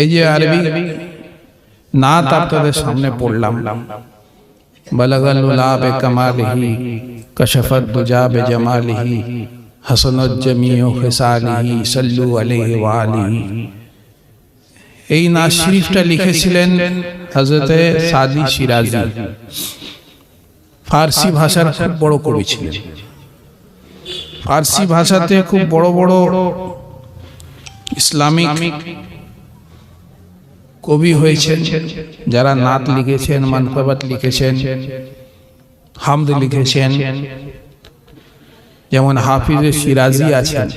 এই যে আরবি নাত আপনাদের সামনে পড়লাম। বলগল উলাবে কামালিহি কশফত দুজাবে জামালিহি হাসনত জমিউ খিসালিহি সাল্লু আলাইহি ওয়া আলিহি। এই নাচ শরীফটা লিখেছিলেন হজরতে সাদি সিরাজি। ফার্সি ভাষার খুব বড় কবি ছিলেন ফার্সি ভাষাতে খুব বড় বড় ইসলামিক কবি হয়েছেন, যারা নাত লিখেছেন মানকাবাত লিখেছেন, হামদ লিখেছেন, যেমন হাফিজ সিরাজি আছেন।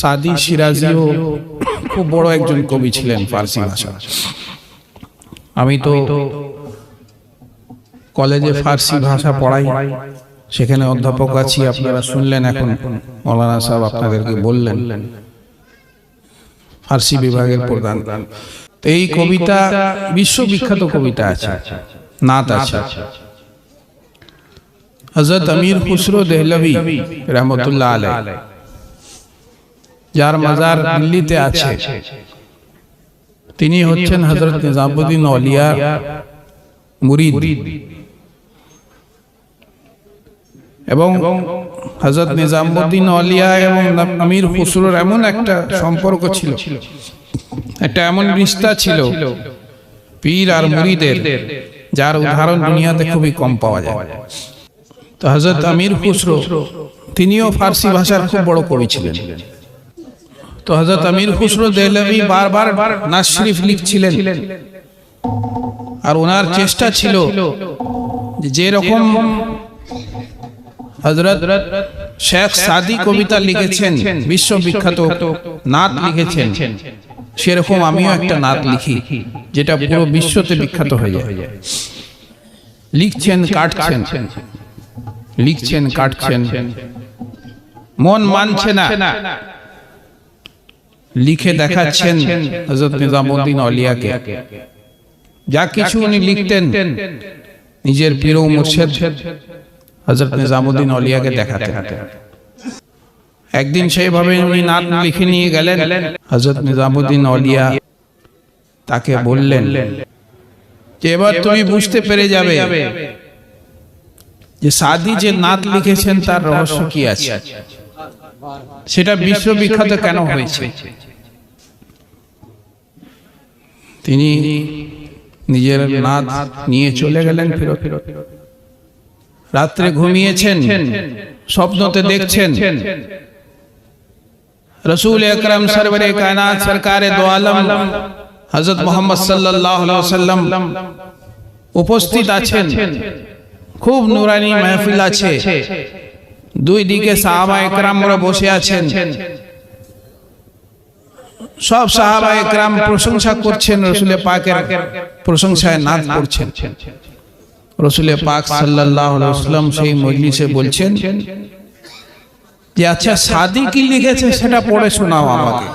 সাদি সিরাজিও খুব বড় একজন কবি ছিলেন ফার্সি ভাষা আমি তো কলেজে ফার্সি ভাষা পড়াই, সেখানে অধ্যাপক আছি, আপনারা শুনলেন এখন, মৌলানা সাহেব আপনাদেরকে বললেন। ফার্সি বিভাগের প্রধান। তো এই কবিতা বিশ্ববিখ্যাত কবিতা আছে। নাত আছে। হজরত আমির খুসরো দেহলভি রহমতুল্লাহ আলাই যার মাজার দিল্লিতে আছে। তিনি হচ্ছেন হজরত নিজামুদ্দিন অলিয়া মুরিদ। এবং হজরত নিজামুদ্দিন অলিয়া এবং আমির খুসরোর এমন একটা সম্পর্ক ছিল। একটা এমন রিস্তা ছিল পীর আর মুরিদের যার উদাহরণ দুনিয়াতে খুবই কম পাওয়া যায়। তো হজরত আমির খুসরো তিনিও ফার্সি ভাষার খুব বড় কবি ছিলেন। তো হজরত আমির খুসরো দেহলভি বারবার নাজ শরীফ লিখছিলেন। আর ওনার চেষ্টা ছিল যে যেরকম হজরত শেখ সাদি কবিতা লিখেছেন, বিশ্ববিখ্যাত নাত লিখেছেন। সেরকম আমিও একটা নাত লিখি, যেটা পুরো বিশ্বতে বিখ্যাত হয়ে যায়। লিখছেন, কাটছেন। লিখছেন, কাটছেন। মন মানছে না। লিখে দেখাচ্ছেন হজরত নিজামুদ্দিন অলিয়াকে। যা কিছু উনি লিখতেন, নিজের পীর ও মুর্শেদ। হজরত নিজামুদ্দিন অলিয়াকে দেখাতেন। একদিন সেইভাবে উনি নাত লিখে নিয়ে গেলেন। হজরত নিজামুদ্দিন অলিয়া তাকে বললেন যে এবার তুমি বুঝতে পেরে যাবে যে সাদি যে নাত লিখেছেন তার রহস্য কি আছে? সেটা বিশ্ববিখ্যাত কেন হয়েছে? তিনি নিজের নাত নিয়ে চলে গেলেন ফেরত। ফেরত। রাত্রে ঘুমিয়েছেন স্বপ্নতে দেখছেন। রসুল আকরম সরবরে কায়নাত সরকারে দো আলম হযরত মোহাম্মদ সাল্লাল্লাহু আলাইহি ওয়াসাল্লাম উপস্থিত আছেন। খুব নুরানি মাহফিল আছে। দুই দিকে সাহাবা একরামরা বসে আছেন। সব সাহাবা একরাম প্রশংসা করছেন রসুল পাকের প্রশংসায় নাচ করছেন। রসুল পাক আলাইহি সেই মজলিসে বলছেন যে আচ্ছা সাদি কি লিখেছে সেটা পড়ে শোনাও আমাকে।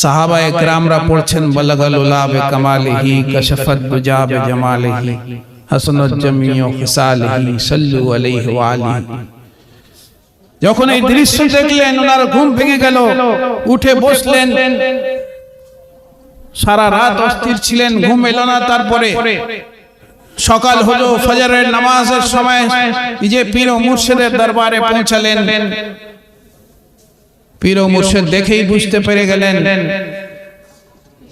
সাহাবা একরামরা পড়ছেন বলগাল উলাবে কামালিহি কশফত দুজাবে জামালিহি হাসনাত জামিউ খিসালিহি সাল্লু আলাইহি ওয়া আলিহি। যখন এই দৃশ্য দেখলেন ওনার ঘুম ভেঙে গেল উঠে বসলেন। সারা রাত অস্থির ছিলেন ঘুম এলো না তারপরে সকাল হলো ফজরের নামাজের সময়। যে পীর ও মুর্শিদের দরবারে পৌঁছালেন। পীর ও মুর্শিদ দেখেই বুঝতে পেরে গেলেন।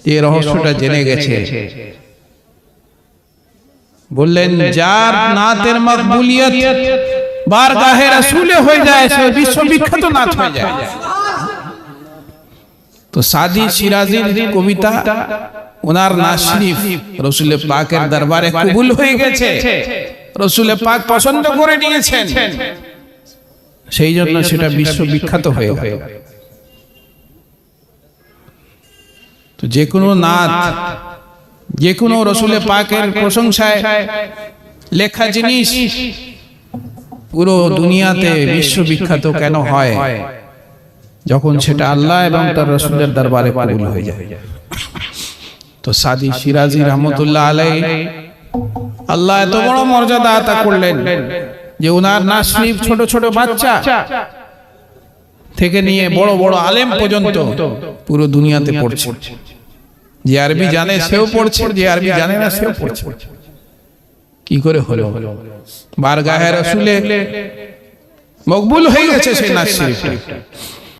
যে রহস্যটা জেনে গেছে। বললেন যার নাতের মকবুলিয়ত বারগাহে রাসূলে হয়ে যায় সে বিশ্ববিখ্যাত নাচ হয়ে যায়। তো সাদি সিরাজির কবিতা ওনার নাচ শরীফ রসুল পাকের দরবারে কবুল হয়ে গেছে। রসুল পাক পছন্দ করে নিয়েছেন। সেই জন্য সেটা বিশ্ববিখ্যাত হয়ে গেল। তো যে কোনো নাচ যে কোনো রসুল পাকের প্রশংসায় লেখা জিনিস পুরো দুনিয়াতে বিশ্ববিখ্যাত কেন হয়? যখন সেটা আল্লাহ এবং তার রসুলের দরবারে কবুল হয়ে যায়। তো সাদি সিরাজি রহমতুল্লাহ আলাই আল্লাহ এত বড় মর্যাদা আতা করলেন যে ওনার না শরীফ ছোট ছোট বাচ্চা থেকে নিয়ে বড় বড় আলেম পর্যন্ত পুরো দুনিয়াতে পড়ছে। যে আরবি জানে সেও পড়ছে যে আরবি জানে না সেও পড়ছে। কি করে হলো? বারগাহে রসুলে মকবুল হয়ে গেছে সেই নাচ শরীফটা